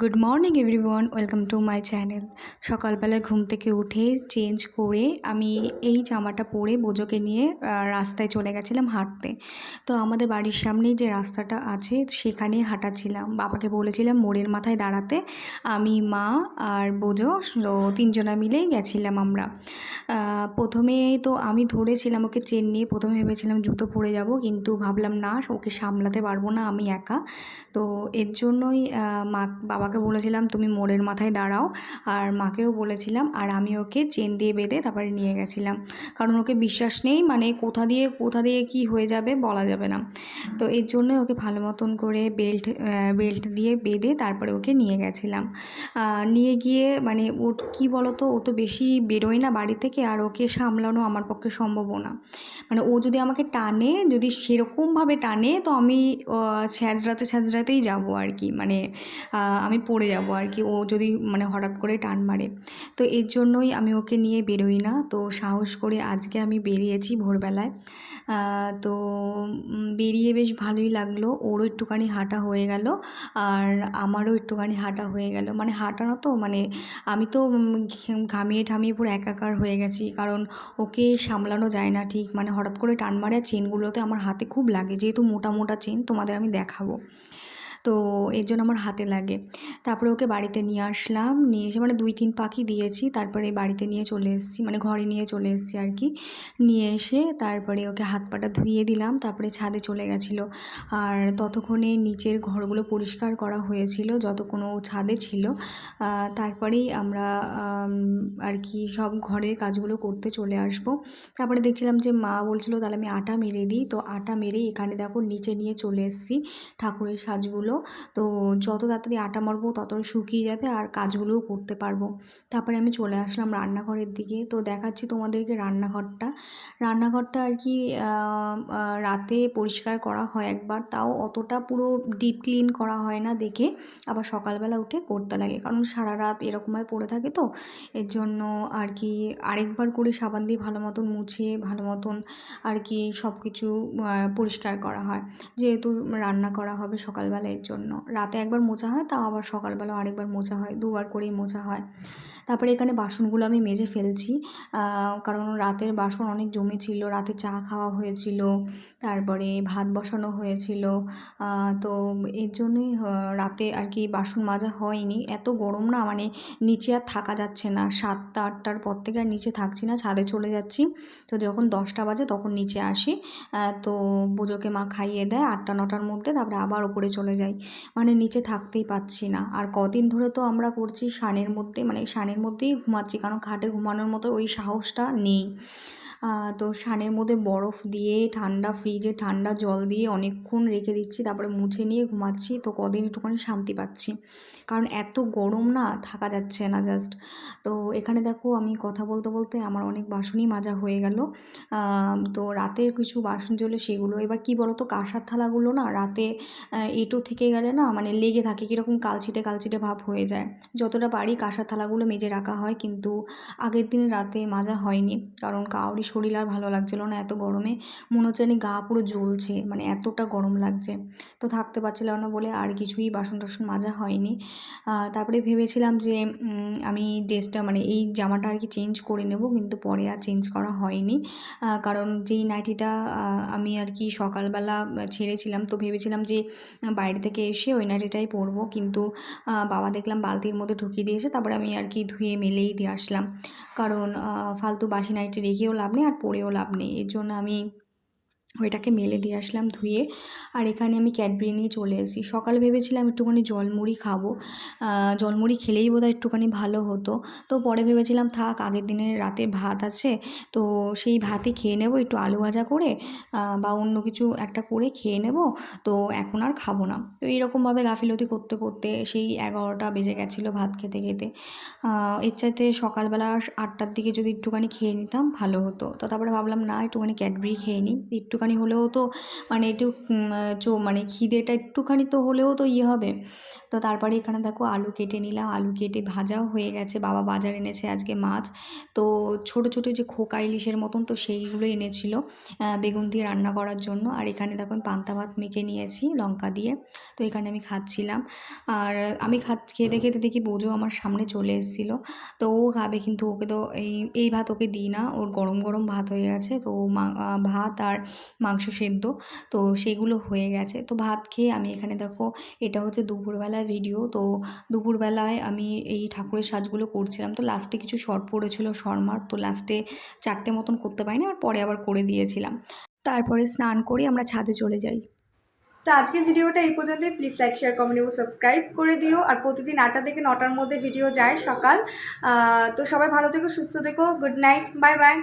Good morning everyone welcome to my channel সকালবেলায় ঘুম থেকে উঠে চেঞ্জ করে আমি এই জামাটা পরে বোজোকে নিয়ে রাস্তায় চলে গেছিলাম হাঁটতে। তো আমাদের বাড়ির সামনেই যে রাস্তাটা আছে সেখানে হাঁটাচ্ছিলাম। বাবাকে বলেছিলাম, মোড়ের মাথায় দাঁড়াতে। আমি, মা আর বোজো তো তিনজনা মিলেই গেছিলাম আমরা। প্রথমে তো আমি ধরেছিলাম ওকে চেন নিয়ে, প্রথমে ভেবেছিলাম জুতো পরে যাব, কিন্তু ভাবলাম, না, ওকে সামলাতে পারব না, আমি একা। তো এর জন্যই মা বাবাকে বলেছিলাম, তুমি মোড়ের মাথায় দাঁড়াও। আর মাকেও বলেছিলাম, আর আমি ওকে চেন দিয়ে বেঁধে তারপরে নিয়ে গেছিলাম। কারণ ওকে বিশ্বাস নেই মানে কোথা দিয়ে কোথা দিয়ে কি হয়ে যাবে বলা যাবে না। তো এর জন্যই ওকে ভালো মতন করে বেল্ট বেল্ট দিয়ে বেঁধে তারপরে ওকে নিয়ে গেছিলাম। নিয়ে গিয়ে মানে ওর, কী বলতো, ও তো বেশি বেরোয় না বাড়ি থেকে, আর ওকে সামলানো আমার পক্ষে সম্ভবও না। মানে ও যদি আমাকে টানে, যদি সেরকমভাবে টানে, তো আমি ছ্যাঁচড়াতে ছ্যাঁচড়াতেই যাব আর কি। মানে আমি পড়ে যাব আর কি। ও যদি মানে হঠাৎ করে টান মারে। তো এর জন্যই আমি ওকে নিয়ে বেরোই না। তো সাহস করে আজকে আমি বেরিয়েছি ভোরবেলায়। তো বেরিয়ে বেশ ভালোই লাগল। ওরও একটুখানি হাঁটা হয়ে গেল। আর আমারও একটুখানি হাঁটা হয়ে গেল। মানে হাঁটা না তো মানে আমি তো ঘামিয়ে ঠামিয়ে পুরো একাকার হয়ে গেছি। কারণ ওকে সামলানো যায় না ঠিক। মানে হঠাৎ করে টান মারে আর চেনগুলোতে আমার হাতে খুব লাগে। যেহেতু মোটা মোটা চেন তোমাদের আমি দেখাবো। তো এর জন্য আমার হাতে লাগে। তারপরে ওকে বাড়িতে নিয়ে আসলাম, নিয়ে এসে মানে দুই তিন পাখি দিয়েছি, তারপরে বাড়িতে নিয়ে চলে এসেছি মানে ঘরে নিয়ে চলে এসেছি আর কি। নিয়ে এসে তারপরে ওকে হাত পাটা ধুইয়ে দিলাম, তারপরে ছাদে চলে গেছিল। আর ততক্ষণে নিচের ঘরগুলো পরিষ্কার করা হয়েছিল যতক্ষণ ও ছাদে ছিল। তারপরেই আমরা আর কি সব ঘরের কাজগুলো করতে চলে আসব। তারপরে দেখছিলাম যে মা বলছিল, তাহলে আমি আটা মেরে দিই। তো আটা মেরে এখানে দেখো নিচে নিয়ে চলে এসেছি, ঠাকুরের সাজগুলো। তো যত তাড়াতাড়ি আটা মারবো, ততই শুকিয়ে যাবে আর কাজগুলোও করতে পারব। তারপরে আমি চলে আসলাম রান্নাঘরের দিকে। তো দেখাচ্ছি তোমাদেরকে রান্নাঘরটা। রান্নাঘরটা আর কি রাতে পরিষ্কার করা হয় একবার। তাও অতটা পুরো ডিপ ক্লিন করা হয় না দেখে। আবার সকালবেলা উঠে করতে লাগে। কারণ সারা রাত এরকমভাবে পড়ে থাকে তো। এর জন্য আর কি আরেকবার করে সাবান দিয়ে ভালো মতন মুছে, ভালো মতন আর কি সব কিছু পরিষ্কার করা হয়। যেহেতু রান্না করা হবে সকালবেলা এর জন্য। রাতে একবার মোছা হয়, তাও আবার সকালবেলা আরেকবার মোছা হয়, দুবার করেই মোছা হয়। তারপরে এখানে বাসনগুলো আমি মেজে ফেলছি। কারণ রাতের বাসন অনেক জমে ছিল, রাতে চা খাওয়া হয়েছিল, তারপরে ভাত বসানো হয়েছিল। তো এর জন্যই রাতে আর কি বাসন মাজা হয়নি। এত গরম না মানে নিচে আর থাকা যাচ্ছে না। সাতটা, আটটার পর থেকে আর নিচে থাকছি না, ছাদে চলে যাচ্ছি। তো যখন দশটা বাজে তখন নিচে আসি। তো পুজোকে মা খাইয়ে দেয় আটটা, নটার মধ্যে, তারপরে আবার ওপরে চলে যাই। মানে নিচে থাকতেই পাচ্ছি না। আর কদিন ধরে তো আমরা করছি সানের মধ্যে মানে সানের মধ্যেই ঘুমাচ্ছি, কারণ খাটে ঘুমানোর মতো ওই সাহসটা নেই। তো সানের মধ্যে বরফ দিয়ে, ঠান্ডা ফ্রিজে ঠান্ডা জল দিয়ে অনেকক্ষণ রেখে দিচ্ছি, তারপরে মুছে নিয়ে ঘুমাচ্ছি, তো কদিন একটুখানি শান্তি পাচ্ছি। কারণ এত গরম না, থাকা যাচ্ছে না জাস্ট তো এখানে দেখো আমি কথা বলতে বলতে আমার অনেক বাসনই মাজা হয়ে গেল। তো রাতের কিছু বাসন ছিল সেগুলো এবার কি বলো তো কাঁসার থালাগুলো না রাতে এঁটো থেকে গেলে না মানে লেগে থাকে, কীরকম কালচিটে কালচিটে ভাব হয়ে যায়। যতটা পারি কাঁসার থালাগুলো মেজে রাখা হয়, কিন্তু আগের দিন রাতে মাজা হয়নি। কারণ কাউরি শরীর আর ভালো লাগছিল না, এত গরমে। মনে হচ্ছে জানি গা পুরো জ্বলছে মানে এতটা গরম লাগছে। তো থাকতে পারছিলাম না বলে আর কিছুই বাসন টাসন মাজা হয়নি। তারপরে ভেবেছিলাম যে আমি ড্রেসটা মানে এই জামাটা আর কি চেঞ্জ করে নেব, কিন্তু পরে আর চেঞ্জ করা হয়নি। কারণ যেই নাইটিটা আমি আর কি সকালবেলা ছেড়েছিলাম, তো ভেবেছিলাম যে, বাইরে থেকে এসে ওই নাইটিটাই পরবো। কিন্তু বাবা দেখলাম বালতির মধ্যে ঢুকিয়ে দিয়েছে, তারপরে আমি আর কি ধুয়ে মেলেই দিয়ে আসলাম। কারণ ফালতু বাসি নাইটি রেখেও লাভ নেই। আর পড়েও লাভ নেই। এর জন্য আমি ওইটাকে মেলে দিয়ে আসলাম ধুয়ে। আর এখানে আমি ক্যাডবেরি নিয়ে চলে এসেছি। সকালে ভেবেছিলাম একটুখানি জলমুড়ি খাব। জলমুড়ি খেলেই বোধহয় একটুখানি ভালো হতো। তো পরে ভেবেছিলাম থাক, আগের দিনের রাতে ভাত আছে। তো সেই ভাতই খেয়ে নেব, একটু আলু ভাজা করে বা অন্য কিছু একটা করে খেয়ে নেব। তো এখন আর খাব না। তো এইরকমভাবে গাফিলতি করতে করতে সেই এগারোটা বেজে গেছিল ভাত খেতে খেতে। এর চাইতে সকালবেলা আটটার দিকে যদি একটুখানি খেয়ে নিতাম, ভালো হতো। তো তারপরে ভাবলাম, না, একটুখানি ক্যাডবেরি খেয়ে নিই। একটুখানি একটুখানি হলেও তো মানে একটু চো মানে খিদেটা একটুখানি তো হলেও তো ইয়ে হবে। তো তারপরে এখানে দেখো আলু কেটে নিলাম। আলু কেটে ভাজাও হয়ে গেছে। বাবা বাজার এনেছে আজকে মাছ। তো ছোট ছোট যে খোকা ইলিশের মতন তো সেইগুলো এনেছিল বেগুন দিয়ে রান্না করার জন্য। আর এখানে দেখো আমি পান্তা ভাত মেখে নিয়েছি লঙ্কা দিয়ে। তো এখানে আমি খাচ্ছিলাম। আর আমি খাত খেতে খেতে দেখি বোঝো আমার সামনে চলে এসেছিল। তো ও খাবে কিন্তু ওকে তো এই এই ভাত ওকে দিই না। ওর গরম গরম ভাত হয়ে গেছে। তো মা- ভাত আর মাংস সেদ্ধ। তো সেগুলো হয়ে গেছে। তো ভাত খেয়ে আমি এখানে দেখো, এটা হচ্ছে দুপুরবেলায় ভিডিও তো দুপুরবেলায় আমি এই ঠাকুরের সাজগুলো করছিলাম। তো লাস্টে কিছু শর্ট পড়েছিল শর্মার তো লাস্টে চারটে মতন করতে পারিনি, আর পরে আবার করে দিয়েছিলাম। তারপরে স্নান করে আমরা ছাদে চলে যাই। তো আজকের ভিডিওটা এই পর্যন্তই। প্লিজ লাইক শেয়ার কমেন্ট এবং সাবস্ক্রাইব করে দিও। আর প্রতিদিন আটটা থেকে নটার মধ্যে ভিডিও যায় সকাল। তো সবাই ভালো থেকো, সুস্থ থেকো। Good night bye bye